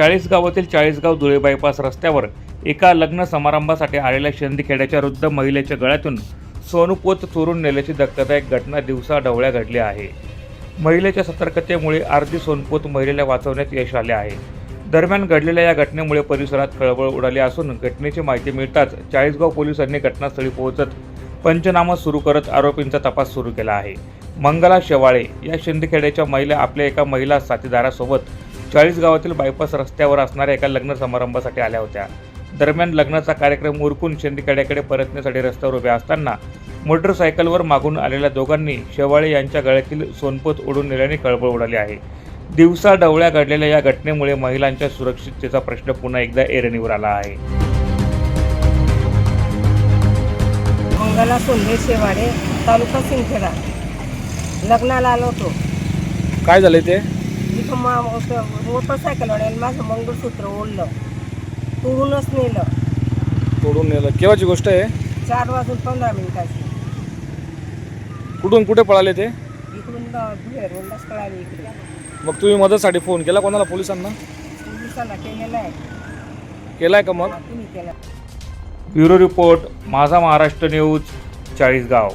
चाळीसगावातील Chalisgaon Dhule bypass रस्त्यावर एका लग्न समारंभासाठी आलेल्या शिंदखेड्याच्या वृद्ध महिलेच्या गळ्यातून सोनुपोत चोरून नेल्याची धक्कादायक घटना दिवसा ढवळ्या घडली आहे. महिलेच्या सतर्कतेमुळे अर्धी सोनपोत महिलेला वाचवण्यात यश आले आहे. दरम्यान घडलेल्या या घटनेमुळे परिसरात खळबळ उडाली असून घटनेची माहिती मिळताच चाळीसगाव पोलिसांनी घटनास्थळी पोहोचत पंचनामा सुरू करत आरोपींचा तपास सुरू केला आहे. मंगला शेवाळे या शिंदखेड्याच्या महिला आपल्या एका महिला साथीदारासोबत चाळीस गावातील बायपास रस्त्यावर असणाऱ्या एका लग्न समारंभासाठी आल्या होत्या. दरम्यान लग्नाचा कार्यक्रम उरकून शिंदखेड्याकडे परतण्यासाठी रस्त्यावर उभ्या असताना मोटरसायकलवर मागून आलेल्या दोघांनी शेवाळे यांच्या गळ्यातील सोनपोत उडून नेल्याने खळबळ उडाली आहे. दिवसा डवळ्या घडलेल्या या घटनेमुळे महिलांच्या सुरक्षिततेचा प्रश्न पुन्हा एकदा ऐरणीवर आला आहे. मंगला सोंधे शेवाडे तालुका सिंदखेडा. लग्नाला आलो होतो. काय झालं ते? इथं मा मोटरसायकलवाल्याने माझं मंगळसूत्र ओढलं तोडूनच नेलं. तोडून नेलं. केव्हाची गोष्ट आहे? चार वाजून पंधरा मिनिटाची. कुठून कुठे पळाले ते? इकडून ग- धुळे रोडलाच कळाली इकडे. मग तुम्ही मदतसाठी फोन केला कोणाला? पोलिसांना? पोलिसांना केलेलं आहे. केलाय का मग? तुम्ही केलं. Bureau report Majha Maharashtra news Chalisgaon.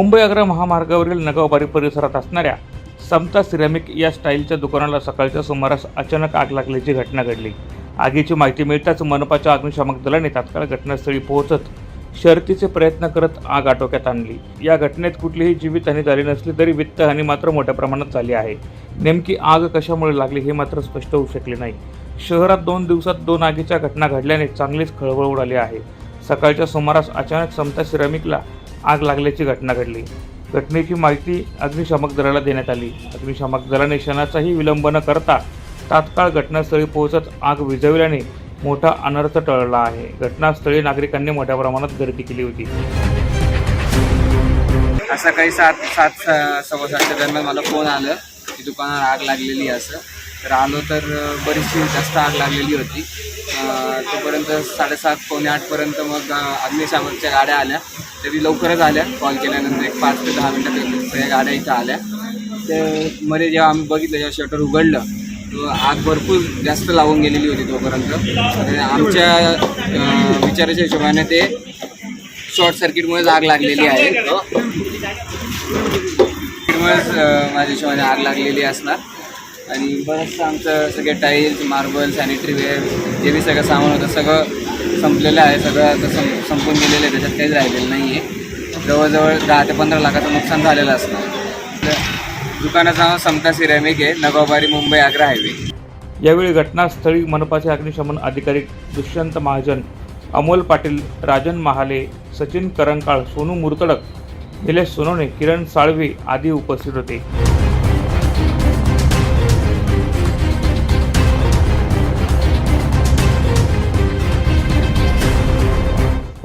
Mumbai Agra महामार्गावरील नगावबारी परिसरात असणाऱ्या समता सिरॅमिक या स्टाईलच्या दुकानाला सकाळच्या सुमारास अचानक आग लागल्याची घटना घडली. आगीची माहिती मिळताच मनपाच्या अग्निशामक दलाने तात्काळ घटनास्थळी पोहोचत शर्तीचे प्रयत्न करत आग आटोक्यात आणली. या घटनेत कुठलीही जीवितहानी झाली नसली तरी वित्तहानी मात्र मोठ्या प्रमाणात झाली आहे. नेमकी आग कशामुळे लागली हे मात्र स्पष्ट होऊ शकले नाही. शहरात दोन दिवसात दोन आगीच्या घटना घडल्याने चांगलीच खळबळ उडाली आहे. सकाळच्या सुमारास अचानक समता सिरामिकला आग लागल्याची घटना घडली. घटनेची माहिती अग्निशामक दलाला देण्यात आली. अग्निशामक दलाने क्षणाचाही विलंब न करता तात्काळ घटनास्थळी पोहोचत आग विझविल्याने मोठा अनर्थ टळला आहे. घटनास्थळी नागरिकांनी मोठ्या प्रमाणात गर्दी केली होती. आज सकाळी सात सात सव्वा सातच्या दरम्यान मला फोन आलं की दुकानात आग लागलेली असं. तर आलो तर बरीचशी जास्त आग लागलेली होती. तोपर्यंत साडेसात पावणे आठपर्यंत मग अग्निशामकच्या गाड्या आल्या. तरी लवकरच आल्या. कॉल केल्यानंतर एक पाच ते दहा मिनटात सगळ्या गाड्या इथं आल्या. ते मध्ये जेव्हा आम्ही बघितलं जेव्हा शटर उघडलं आग भरपूर जास्त लावून गेलेली होती तोपर्यंत. आमच्या विचाराच्या हिशोबाने ते शॉर्ट सर्किटमुळेच आग लागलेली आहे. सर्किटमुळेच माझ्या हिशोबाने आग लागलेली असणार. आणि बरंचसं आमचं सगळे टाईल्स मार्बल सॅनिटरी वेअर जे बी सगळं सामान होतं सगळं संपलेलं आहे. सगळं आता सं संपून गेलेलं आहे. त्याच्यात काहीच राहिलेलं नाही आहे जवळजवळ दहा ते पंधरा लाखाचं नुकसान झालेलं असणार. तर दुकानाचं नाव समता सिरॅमिक आहे. नगोबारी मुंबई आग्रा हायवे. यावेळी घटनास्थळी मनपाचे अग्निशमन अधिकारी दुष्यंत महाजन अमोल पाटील राजन महाले सचिन करंकाळ सोनू मुरतडक निलेश सोनवणे किरण साळवे आदी उपस्थित होते.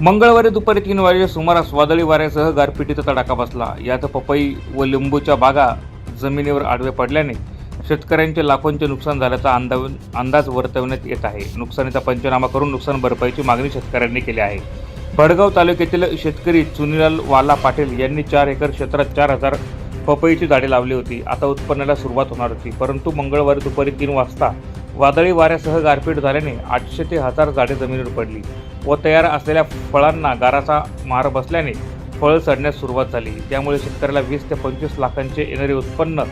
मंगळवारी दुपारी तीन वाजेच्या सुमारास वादळी वाऱ्यासह गारपिटीचा तडाखा बसला. यात पपई व लिंबूच्या बागा जमिनीवर आडवे पडल्याने शेतकऱ्यांचे लाखोंचे नुकसान झाल्याचा अंदाज अंदाज वर्तवण्यात येत आहे. नुकसानीचा पंचनामा करून नुकसान भरपाईची मागणी शेतकऱ्यांनी केली आहे. भडगाव तालुक्यातील शेतकरी चुनीलाल वाला पाटील यांनी चार एकर क्षेत्रात चार हजार पपईची झाडे लावली होती. आता उत्पन्नाला सुरुवात होणार होती. परंतु मंगळवारी दुपारी तीन वाजता वादळी वाऱ्यासह गारपीट झाल्याने आठशे ते हजार झाडे जमिनीवर पडली. व तयार असलेल्या फळांना गाराचा मार बसल्याने फळं सडण्यास सुरुवात झाली. त्यामुळे शेतकऱ्याला वीस ते पंचवीस लाखांचे येणारे उत्पन्न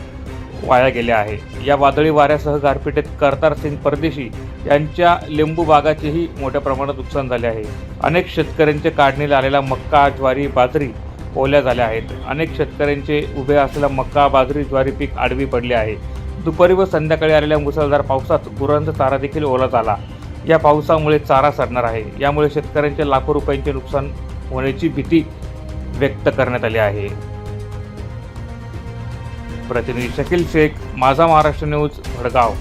वाया गेले आहे. या वादळी वाऱ्यासह गारपिटीत करतार सिंग परदेशी यांच्या लिंबू बागाचेही मोठ्या प्रमाणात नुकसान झाले आहे. अनेक शेतकऱ्यांचे काढणीला आलेला मक्का ज्वारी बाजरी ओल्या झाल्या आहेत. अनेक शेतकऱ्यांचे उभे असलेला मक्का बाजरी ज्वारी पीक आडवी पडले आहे. दुपारी व संध्याकाळी आलेल्या मुसळधार पावसात गुरांचा चारा देखील ओला झाला. या पावसामुळे चारा सडणार आहे. यामुळे शेतकऱ्यांचे लाखो रुपयांचे नुकसान होण्याची भीती व्यक्त करण्यात आली आहे. प्रतिनिधी शकील शेख माझा महाराष्ट्र न्यूज भडगाव.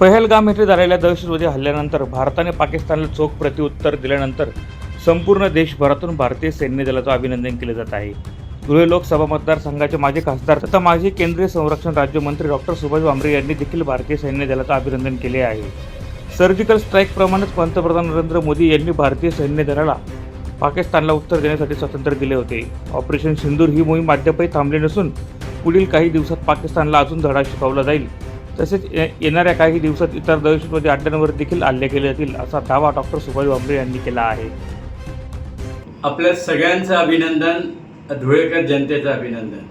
पहलगाम येथे झालेल्या दहशतवादी हल्ल्यानंतर भारताने पाकिस्तानला चोख प्रत्युत्तर दिल्यानंतर संपूर्ण देशभरातून भारतीय सैन्य दलाचं अभिनंदन केले जात आहे. धुळे लोकसभा मतदारसंघाचे माजी खासदार तथा माजी केंद्रीय संरक्षण राज्यमंत्री डॉक्टर सुभाष भामरे यांनी देखील भारतीय सैन्य दलाचं अभिनंदन केले आहे. सर्जिकल स्ट्राईकप्रमाणेच पंतप्रधान नरेंद्र मोदी यांनी भारतीय सैन्य दलाला पाकिस्तानला उत्तर देण्यासाठी स्वातंत्र्य दिले होते. ऑपरेशन सिंदूर ही मोहीम अद्यापही थांबली नसून पुढील काही दिवसात पाकिस्तानला अजून धडा शिकवला जाईल तसेच येणाऱ्या काही दिवसात इतर दहशतवादी अड्ड्यांवर देखील हल्ले केले जातील असा दावा डॉक्टर सुभाष भामरे यांनी केला आहे. आपल्या सगळ्यांचं अभिनंदन धुळेकर जनतेचं अभिनंदन.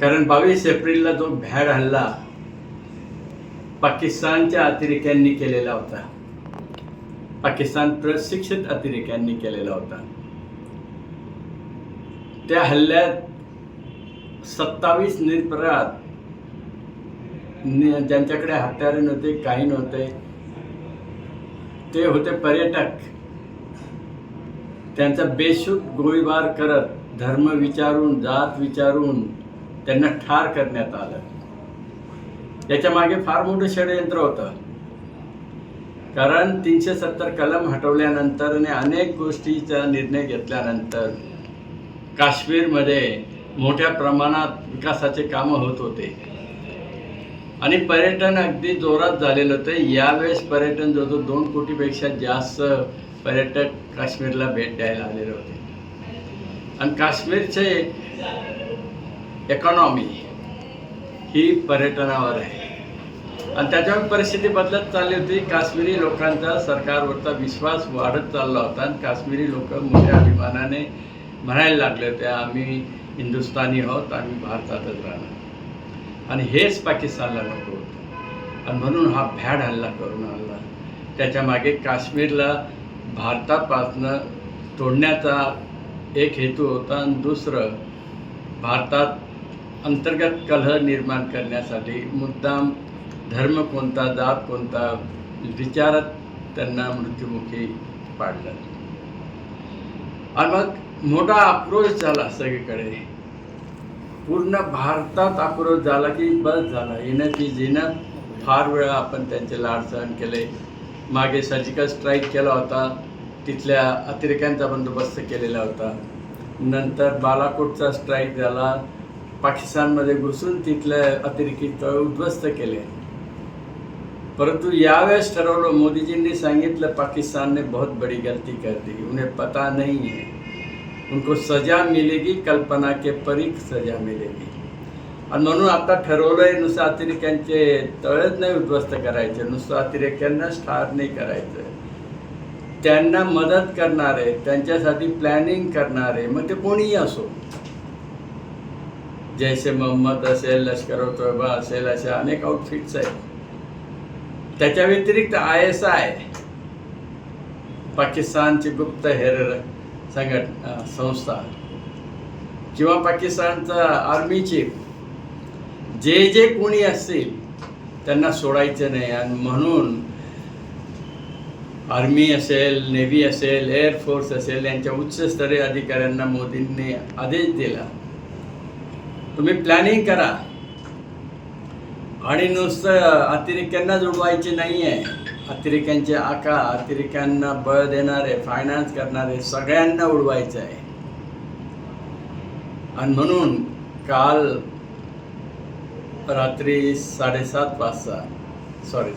कारण बावीस एप्रिलला जो भ्याड हल्ला पाकिस्तानच्या अतिरेक्यांनी केलेला होता पाकिस्तान प्रशिक्षित अतिरेक्यांनी केलेला होता त्या हल्ल्यात सत्तावीस निरपराध ज्यांच्याकडे हत्यारे नव्हते काही नव्हते ते होते पर्यटक. त्यांचा बेशुद्ध गोळीबार करत धर्म विचारून जात विचारून त्यांना ठार करण्यात आलं. याच्या मागे फार मोठं षडयंत्र होतं. कारण तीनशे सत्तर कलम हटवल्यानंतर आणि अनेक गोष्टीचा निर्णय घेतल्यानंतर काश्मीरमध्ये मोठ्या प्रमाणात विकासाचे कामं होत होते. आणि पर्यटन अगदी जोरात झालेलं होतं. यावेळेस पर्यटन जवळजवळ दोन कोटीपेक्षा जास्त पर्यटक काश्मीरला भेट द्यायला आलेले होते. आणि काश्मीरचे इकॉनॉमी ही पर्यटनावर आहे. आणि त्याच्यामुळे परिस्थिती बदलत चालली होती. काश्मीरी लोकांचा सरकारवरचा विश्वास वाढत चालला होता. आणि काश्मीरी लोक मोठ्या अभिमानाने म्हणायला लागले होते आम्ही हिंदुस्थानी आहोत आम्ही भारतातच राहणार. आणि हेच पाकिस्तानला नको होतं. आणि म्हणून हा भ्याड हल्ला करून आणला. त्याच्यामागे काश्मीरला भारतापासनं तोडण्याचा एक हेतू होता आणि दुसरं भारतात अंतर्गत कलह निर्माण करण्यासाठी मुद्दाम धर्म कोणता जात कोणता विचारात त्यांना मृत्युमुखी पाडलं. आणि मग मोठा आक्रोश झाला सगळीकडे. पूर्ण भारतात आक्रोश झाला की बस झाला. येणं की फार वेळा आपण त्यांचे लाड सहन केले. मागे सर्जिकल स्ट्राईक केला होता. तिथल्या अतिरेक्यांचा बंदोबस्त केलेला होता. नंतर बालाकोटचा स्ट्राईक झाला. पाकिस्तानमध्ये घुसून तिथले अतिरेकी तळ उद्ध्वस्त केले. परंतु यावेळेस ठरवलं मोदीजींनी सांगितलं पाकिस्तान ने बहुत बड़ी गलती कर दी. उन्हें पता नहीं है. उनको सजा मिलेगी कल्पना के परीख सजा मिलेगी। आणि म्हणून आता ठरवलंय नुसतं अतिरेक्यांचे तळच नाही उद्ध्वस्त करायचे नुसतं अतिरेक्यांनाच ठार नाही करायचं त्यांना मदत करणारे त्यांच्यासाठी प्लॅनिंग करणारे मग ते कोणीही असो? जैसे मोहम्मद असेल लष्कर तोयबा असेल अशा अनेक आउटफिट्स आहेत। त्याच्या व्यतिरिक्त आय एस आय पाकिस्तानची गुप्त हेर संघट संस्था. किंवा पाकिस्तानचा आर्मी चीफ जे जे कोणी असतील त्यांना सोडायचं नाही. आणि म्हणून आर्मी असेल नेव्ही असेल एअरफोर्स असेल यांच्या उच्चस्तरीय अधिकाऱ्यांना मोदींनी आदेश दिला. तुम्ही प्लॅनिंग करा. आणि नुसतं अतिरेक्यांना जोडवायचे नाही आहे अतिरेक्यांचे आका अतिरेक्यांना बळ देणारे फायनान्स करणारे सगळ्यांना उडवायचं आहे. आणि म्हणून काल रात्री साडेसात वाजता सॉरी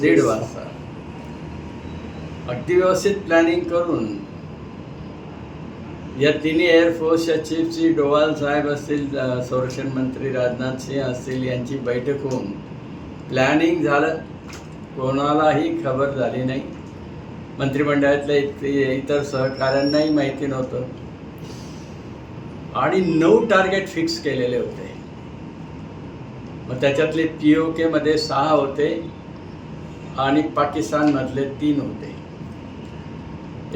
दीड वाजता अगदी व्यवस्थित प्लॅनिंग करून या तिन्ही एअरफोर्सच्या चीफची डोवाल साहेब असतील संरक्षण मंत्री राजनाथ सिंह असतील यांची बैठक होऊन प्लॅनिंग झालं. कोणालाही खबर झाली नाही. मंत्रिमंडळातल्या इत इतर सहकाऱ्यांनाही माहिती नव्हतं. आणि नऊ टार्गेट फिक्स केलेले होते. मग त्याच्यातले पी ओ केमध्ये सहा होते आणि पाकिस्तानमधले तीन होते.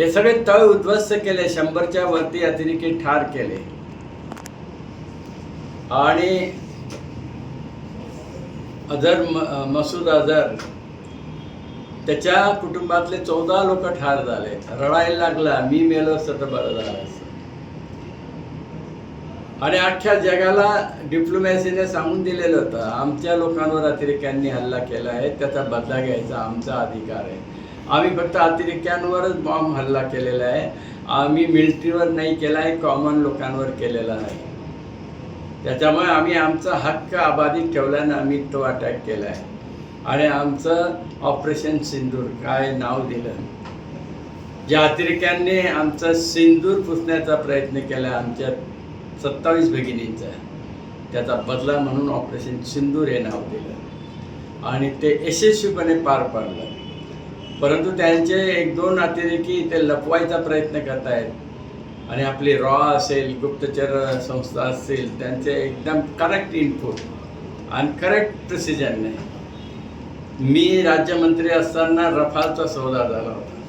हे सगळे तळ उद्ध्वस्त केले शंभरच्या वरती अतिरेकी ठार केले. आणि अझर म- मसूद अझर त्याच्या कुटुंबातले चौदा लोक ठार झाले. रडायला लागला मी मेलो असतं तर बरं झालं. असतं आणि अख्ख्या जगाला डिप्लोमॅसीने सांगून दिलेलं होतं आमच्या लोकांवर अतिरेक्यांनी हल्ला केला आहे त्याचा बदला घ्यायचा आमचा अधिकार आहे. आम्ही फक्त अतिरेक्यांवरच बॉम्ब हल्ला केलेला आहे. आम्ही मिलिटरीवर नाही केला आहे कॉमन लोकांवर केलेला नाही. त्याच्यामुळे आम्ही आमचा हक्क अबाधित ठेवल्यानं आम्ही तो अटॅक केला आहे. आणि आमचं ऑपरेशन सिंदूर काय नाव दिलं? ज्या अतिरेक्यांनी आमचा सिंदूर पुसण्याचा प्रयत्न केला आमच्या सत्तावीस भगिनींचा. त्याचा बदला म्हणून ऑपरेशन सिंदूर हे नाव दिलं. आणि ते यशस्वीपणे पार पाडलं. परंतु त्यांचे एक दोन अतिरेकी ते लपवायचा प्रयत्न करत आहेत आणि आपली रॉ असेल गुप्तचर संस्था असतील त्यांचे एकदम करेक्ट इनपुट आणि करेक्ट प्रिसिजन नाही मी राज्यमंत्री असताना रफालचा सौदा झाला होता.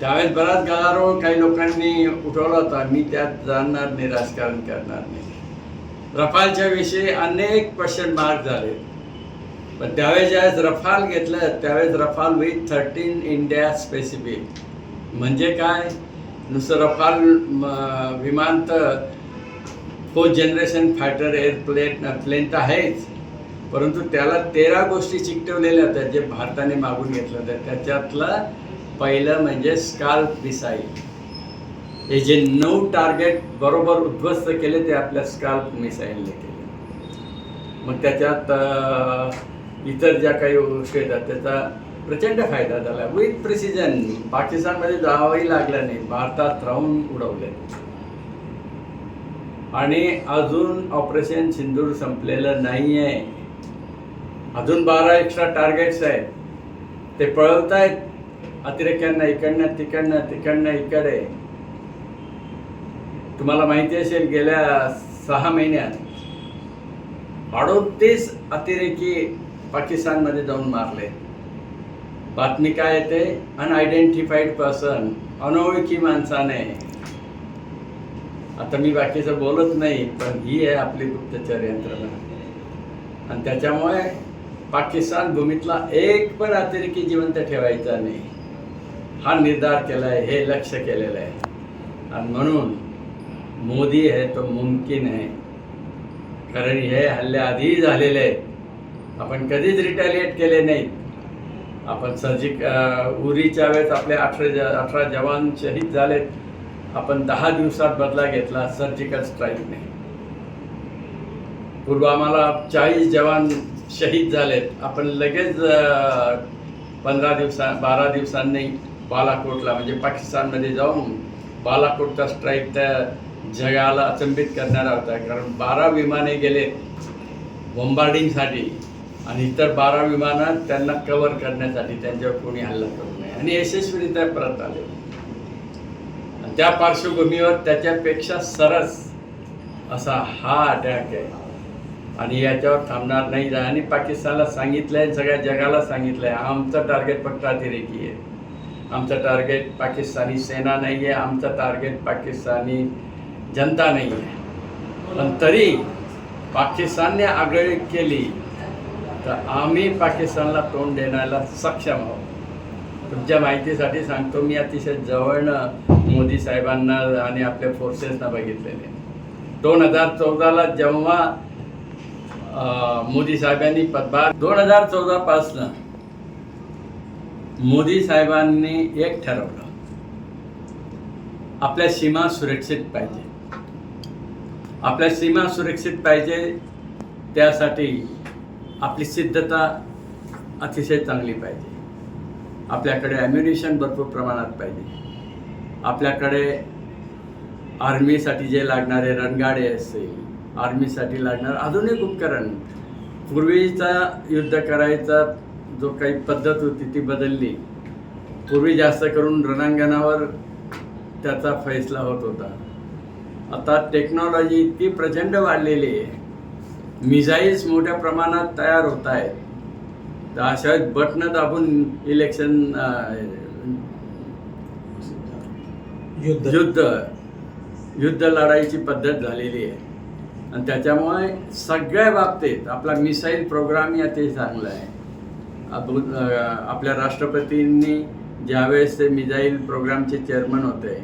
त्यावेळेस बराच गदारोळ काही लोकांनी उठवला होता. मी त्यात जाणणार नाही राजकारण करणार नाही. रफालच्या विषयी अनेक क्वेश्चन मार्क झाले. पण त्यावेळेस ज्यावेळेस रफाल घेतलं त्यावेळेस Rafale with thirteen India specific म्हणजे काय? नुसतं रफाल म- विमान तर fourth generation fighter airplane plane तर आहेच. परंतु त्याला तेरा गोष्टी चिकटवलेल्या होत्या जे भारताने मागून घेतलं होत्या त्याच्यातलं पहिलं म्हणजे स्काल्प मिसाईल. हे जे नऊ टार्गेट बरोबर उद्ध्वस्त केले ते आपल्या स्काल्प मिसाईलने केले. मग त्याच्यात इतर ज्या काही गोष्टी येतात त्याचा प्रचंड फायदा झाला. विथ प्रिसिजन पाकिस्तानमध्ये जावंही लागलं नाही. भारतात राहून उडवले. आणि अजून ऑपरेशन सिंदूर संपलेलं नाही आहे अजून बारा एक्स्ट्रा टार्गेट्स आहेत. ते पळवत आहेत अतिरेक्यांना इकडनं तिकडनं तिकडनं इकडे. तुम्हाला माहिती असेल गेल्या सहा महिन्यात अडोतीस अतिरेकी पाकिस्तानमध्ये जाऊन मारले. बातमी काय येते अनआयडेंटिफाईड पर्सन अनोळखी माणसाने. आता मी बाकीचं बोलत नाही पण ही आहे आपली गुप्तचर यंत्रणा. आणि त्याच्यामुळे पाकिस्तान भूमीतला एक पण अतिरेकी जिवंत ठेवायचा नाही. हा निर्धार केला आहे हे लक्ष केलेलं आहे. आणि म्हणून मोदी आहे तो मुमकिन आहे. कारण हे हल्ले आधी झालेले आहेत. आपण कधीच रिटॅलिएट केले नाहीत. आपण सर्जिक उरीच्या वेळेस आपले अठरा ज अठरा जवान शहीद झालेत. आपण दहा दिवसात बदला घेतला सर्जिकल स्ट्राईकने पुलवामाला चाळीस जवान शहीद झालेत. आपण लगेच पंधरा दिवसा बारा दिवसांनी बालाकोटला म्हणजे पाकिस्तानमध्ये जाऊन बालाकोटचा स्ट्राईक त्या जगाला अचंबित करणारा होता. कारण बारा विमाने गेले बॉम्बार्डिंगसाठी आणि इतर बारा विमानात त्यांना कव्हर करण्यासाठी त्यांच्यावर कोणी हल्ला करू नये. आणि यशस्वीरित्या परत आले. आणि त्या पार्श्वभूमीवर त्याच्यापेक्षा सरस असा हा अटॅक आहे. आणि याच्यावर थांबणार नाही आणि पाकिस्तानला सांगितलंय सगळ्या जगाला सांगितलंय आमचं टार्गेट फक्त अतिरेकी आहे. आमचं टार्गेट पाकिस्तानी सेना नाही आहे आमचं टार्गेट पाकिस्तानी जनता नाही आहे. पण तरी पाकिस्तानने आगळी केली तर आम्ही पाकिस्तानला तोंड देण्याला सक्षम आहोत. तुमच्या माहितीसाठी सांगतो मी अतिशय जवळनं मोदी साहेबांना आणि आपल्या फोर्सेसना बघितलेले. दोन हजार चौदाला जेव्हा मोदी साहेबांनी पदभार दोन हजार चौदापासनं मोदी साहेबांनी एक ठरवलं. आपल्या सीमा सुरक्षित पाहिजे. आपल्या सीमा सुरक्षित पाहिजे त्यासाठी आपली सिद्धता अतिशय चांगली पाहिजे. आपल्याकडे ॲम्युनिशन भरपूर प्रमाणात पाहिजे. आपल्याकडे आर्मीसाठी जे लागणारे रणगाडे असतील आर्मीसाठी लागणारं. आधुनिक उपकरण. पूर्वीचा युद्ध करायचा जो काही पद्धत होती ती बदलली. पूर्वी जास्त करून रणांगणावर त्याचा फैसला होत होता. आता टेक्नॉलॉजी इतकी प्रचंड वाढलेली आहे. मिसाईल्स मोठ्या प्रमाणात तयार होत आहेत. तर अशा बटणं दाबून इलेक्शन युद्ध. युद्ध लढाईची पद्धत झालेली आहे. आणि त्याच्यामुळे सगळ्या बाबतीत आपला मिसाईल प्रोग्राम अतिशय चांगला आहे. आपण, आपल्या राष्ट्रपतींनी ज्यावेळेस ते मिझाईल प्रोग्रामचे चेअरमन होते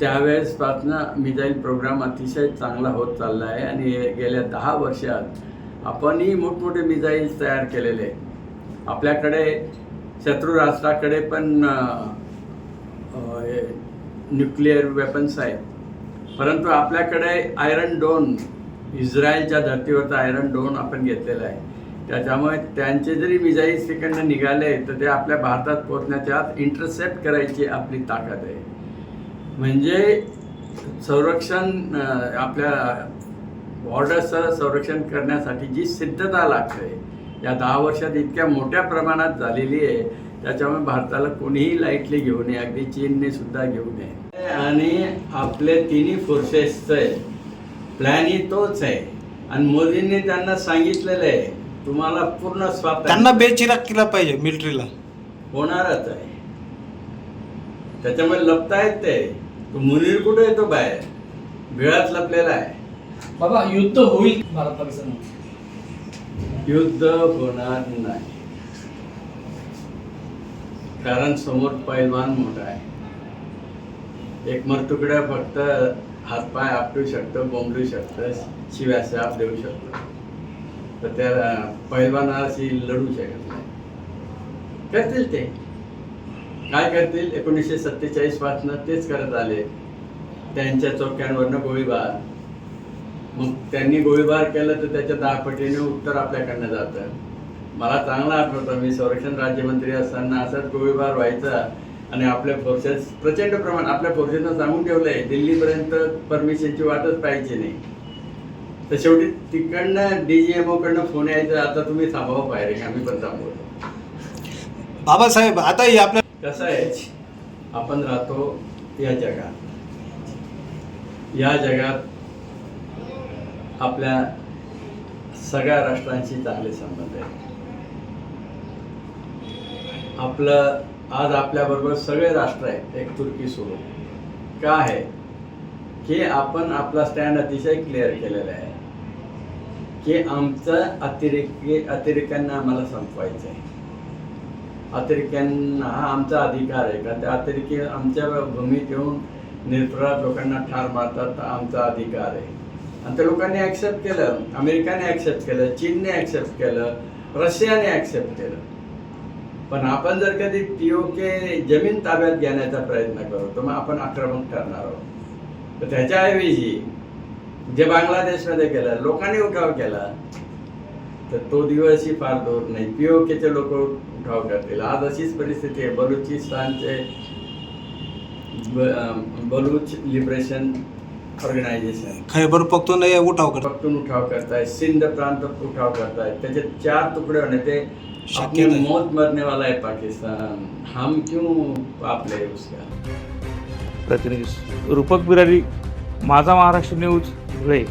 त्यावेळेसपासनं मिझाईल प्रोग्राम अतिशय चांगला होत चालला आहे आणि गेल्या दहा वर्षात आपणही मोठमोठे मिझाईल्स तयार केलेले आपल्याकडे शत्रू राष्ट्राकडे पण न्यूक्लिअर वेपन्स आहेत. परंतु आपल्याकडे आयरन डोन इस्रायलच्या धर्तीवरचा आयरन डोन आपण घेतलेला आहे. त्याच्यामुळे त्यांचे जरी मिसाईल्स तिकडनं निघाले तर ते आपल्या भारतात पोहोचण्याच्या आत इंटरसेप्ट करायची आपली ताकद आहे. म्हणजे संरक्षण आपल्या बॉर्डरचं संरक्षण करण्यासाठी जी सिद्धता लागते या दहा वर्षात इतक्या मोठ्या प्रमाणात झालेली आहे त्याच्यामुळे भारताला कोणीही लाईटली घेऊ नये. अगदी चीनने सुद्धा घेऊ नये. आणि आपले तिन्ही फोर्सेसचं प्लॅनही तोच आहे. आणि मोदींनी त्यांना सांगितलेलं आहे तुम्हाला पूर्ण स्वातंत्र्य त्यांना बेचिराग केला पाहिजे मिलिटरीला होणारच आहे. त्याच्यामुळे लपतायत ते. तो मुनीर कुठे येतो बाहेर? बिळात लपलेला आहे. बाबा युद्ध होईल भारत पाकिस्तान युद्ध होणार नाही. कारण समोर पैलवान मोठा आहे. एक मरतुकड्या फक्त हातपाय आपटू शकतो बोंबडू शकतं शिव्या शाप देऊ शकतो. तर त्या पैलवानाशी लढू शकत नाही. करतील ते. काय करतील? एकोणीसशे सत्तेचाळीस पासनं तेच करत आले. त्यांच्या चौक्यांवरनं गोळीबार. मग त्यांनी गोळीबार केलं तर त्याच्या दहा पटीने उत्तर आपल्याकडनं जातं. मला चांगला आठवतं. मी संरक्षण राज्यमंत्री असताना असाच गोळीबार व्हायचा. आणि आपल्या फोर्सेस प्रचंड प्रमाण आपल्या फोर्सेसनं सांगून ठेवलंय दिल्लीपर्यंत परमिशनची वाटच पाहिजे नाही. तर शेवटी तिकडनं डीजीएमओ कडनं फोन यायचा आता तुम्ही थांबावं पाहिजे आम्ही पण थांबवतो. बाबासाहेब आता हे आपल्या कसं आहे आपण राहतो या जगात. या जगात आपल्या सगळ्या राष्ट्रांशी चांगले संबंध आहेत. आपलं आज आपल्याबरोबर सगळे राष्ट्र आहेत एक तुर्की सोडून. का आहे? की आपण आपला स्टँड अतिशय क्लिअर केलेला आहे. की आमचं अतिरेकी अतिरेक्यांना आम्हाला संपवायचं आहे अतिरेक्यांना हा आमचा अधिकार आहे का त्या अतिरेकी आमच्या भूमीत येऊन निरपराध लोकांना ठार मारतात आमचा अधिकार आहे. आणि त्या लोकांनी ॲक्सेप्ट केलं अमेरिकाने ॲक्सेप्ट केलं चीनने ॲक्सेप्ट केलं रशियाने ॲक्सेप्ट केलं. पण आपण जर कधी पी ओ के जमीन ताब्यात घेण्याचा प्रयत्न करू तर मग आपण आक्रमक ठरणार आहोत. तर त्याच्याऐवजी जे बांगलादेशमध्ये केलं लोकांनी उठाव केला तर तो दिवसही फार दूर नाही. पीओकेचे लोक उठाव करतील. आज अशीच परिस्थिती आहे. बलुचिस्तानचे बलूच बलुच लिबरेशन ऑर्गनायझेशन खैबर पख्तून उठाव कर पख्तून उठाव करताय सिंध प्रांत उठाव करताय. त्याचे चार तुकडे होणे ते शक्य अपनी. मौत मरने वाला है पाकिस्तान. हम क्यों पाप ले उसका? प्रतिनिधी रूपक बिरारी माझा महाराष्ट्र न्यूज धुळे.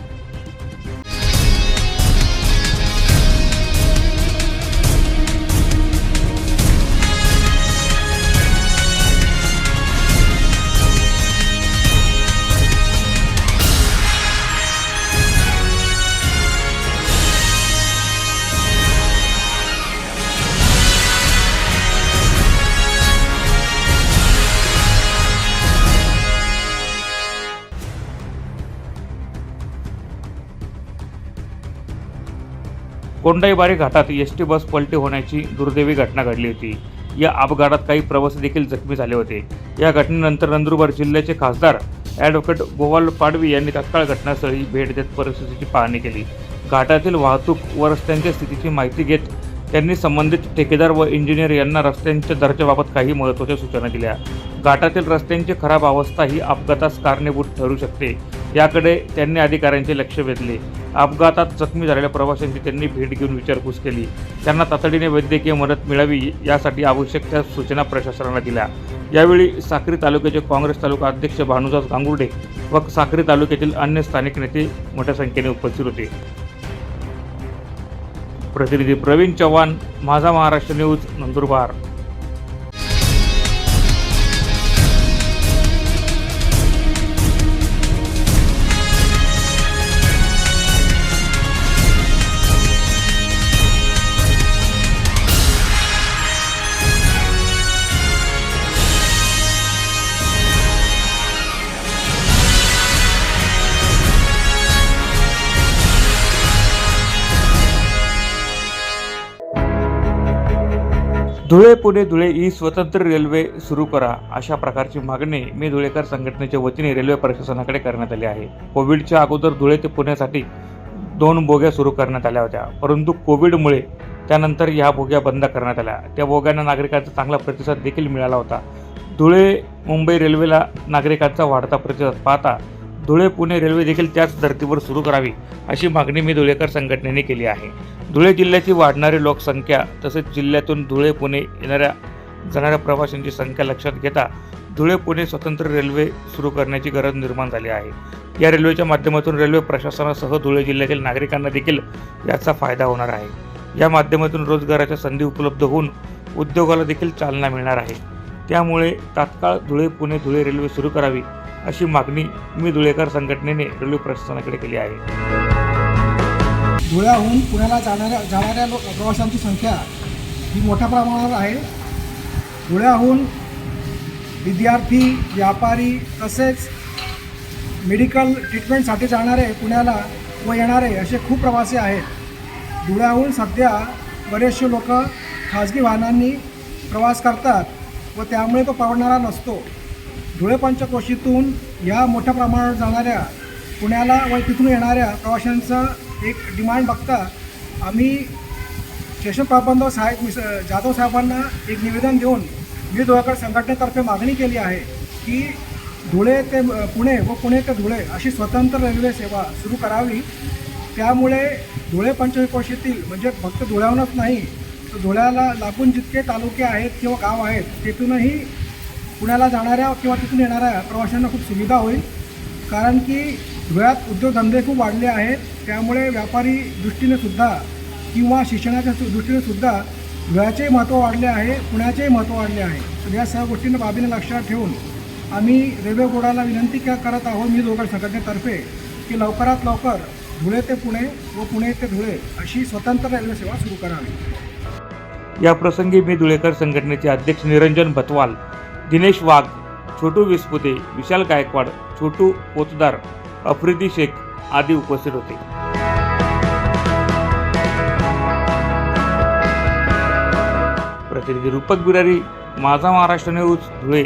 कोंडाईबारी घाटात एस टी बस पलटी होण्याची दुर्दैवी घटना घडली होती. या अपघातात काही प्रवासी देखील जखमी झाले होते. या घटनेनंतर नंदुरबार जिल्ह्याचे खासदार ॲडव्होकेट गोवाल पाडवी यांनी तत्काळ घटनास्थळी भेट देत परिस्थितीची पाहणी केली. घाटातील वाहतूक व रस्त्यांच्या स्थितीची माहिती घेत त्यांनी संबंधित ठेकेदार व इंजिनियर यांना रस्त्यांच्या दर्जाबाबत काही महत्त्वाच्या सूचना दिल्या. घाटातील रस्त्यांची खराब अवस्था ही अपघातास कारणीभूत ठरू शकते. याकडे त्यांनी अधिकाऱ्यांचे लक्ष वेधले. अपघातात जखमी झालेल्या प्रवाशांची त्यांनी भेट घेऊन विचारपूस केली. त्यांना तातडीने वैद्यकीय मदत मिळावी यासाठी आवश्यक त्या सूचना प्रशासनाला दिल्या. यावेळी साक्री तालुक्याचे काँग्रेस तालुका अध्यक्ष भानुदास गांगुर्डे व साक्री तालुक्यातील अन्य स्थानिक नेते मोठ्या संख्येने उपस्थित होते. प्रतिनिधी प्रवीण चव्हाण माझा महाराष्ट्र न्यूज नंदुरबार. धुळे पुणे धुळे ही स्वतंत्र रेल्वे सुरू करा अशा प्रकारची मागणी मी धुळेकर संघटनेच्या वतीने रेल्वे प्रशासनाकडे करण्यात आली आहे. कोविडच्या अगोदर धुळे ते पुण्यासाठी दोन बोग्या सुरू करण्यात आल्या होत्या परंतु कोविडमुळे त्यानंतर ह्या बोग्या बंद करण्यात आल्या. त्या बोग्यांना नागरिकांचा चांगला प्रतिसाद देखील मिळाला होता. धुळे मुंबई रेल्वेला नागरिकांचा वाढता प्रतिसाद पाहता धुळे पुणे रेल्वे देखील त्याच धर्तीवर सुरू करावी अशी मागणी मी धुळेकर संघटनेने केली आहे. धुळे जिल्ह्याची वाढणारी लोकसंख्या तसेच जिल्ह्यातून धुळे पुणे येणाऱ्या जाणाऱ्या प्रवाशांची संख्या लक्षात घेता धुळे पुणे स्वतंत्र रेल्वे सुरू करण्याची गरज निर्माण झाली आहे. या रेल्वेच्या माध्यमातून रेल्वे प्रशासनासह धुळे जिल्ह्यातील नागरिकांना देखील याचा फायदा होणार आहे. या माध्यमातून रोजगाराच्या संधी उपलब्ध होऊन उद्योगाला देखील चालना मिळणार आहे. त्यामुळे तात्काळ धुळे पुणे धुळे रेल्वे सुरू करावी अशी मागणी मी धुळेकर संघटनेने रेल्वे प्रशासनाकडे केली आहे. धुळ्याहून पुण्याला जाणाऱ्या जाणाऱ्या प्रवाशांची संख्या ही मोठ्या प्रमाणावर आहे. धुळ्याहून विद्यार्थी व्यापारी तसेच मेडिकल ट्रीटमेंटसाठी जाणारे पुण्याला व येणारे असे खूप प्रवासी आहेत. धुळ्याहून सध्या बरेचसे लोक खाजगी वाहनांनी प्रवास करतात व त्यामुळे तो परवडणारा नसतो. धुळे पंचकोशीतून या मोठ्या प्रमाणावर जाणाऱ्या पुण्याला व तिथून येणाऱ्या प्रवाशांचा एक डिमांड बघता आम्ही स्टेशन प्रबंधक साहेब मिस जाधव साहेबांना एक निवेदन देऊन मी धुळेकर संघटनेतर्फे मागणी केली आहे की धुळे ते पुणे व पुणे ते धुळे अशी स्वतंत्र रेल्वे सेवा सुरू करावी. त्यामुळे धुळे पंचकोशीतील म्हणजे फक्त धुळ्याहूनच नाही तर धुळ्याला लागून जितके तालुके आहेत किंवा गाव आहेत तिथूनही पुण्याला जाणाऱ्या किंवा तिथून येणाऱ्या प्रवाशांना खूप सुविधा होईल. कारण की धुळ्यात उद्योगधंदे खूप वाढले आहेत. त्यामुळे व्यापारी दृष्टीने सुद्धा किंवा शिक्षणाच्या दृष्टीनेसुद्धा दृष्टीने सुद्धा महत्त्व वाढले आहे पुण्याचेही महत्त्व वाढले आहे. तर या सर्व गोष्टींना बाबीने लक्षात ठेवून आम्ही रेल्वे बोर्डाला विनंती क- करत आहोत मी दोघं संघटनेतर्फे की लवकरात लवकर धुळे ते पुणे व पुणे ते धुळे अशी स्वतंत्र रेल्वे सेवा सुरू करावी. या प्रसंगी मी धुळेकर संघटनेचे अध्यक्ष निरंजन भतवाल दिनेश वाघ छोटू विस्पुते विशाल गायकवाड छोटू पोतदार अफ्रिदी शेख आदी उपस्थित होते. प्रतिनिधी रूपक बिरारी माझा महाराष्ट्र न्यूज धुळे.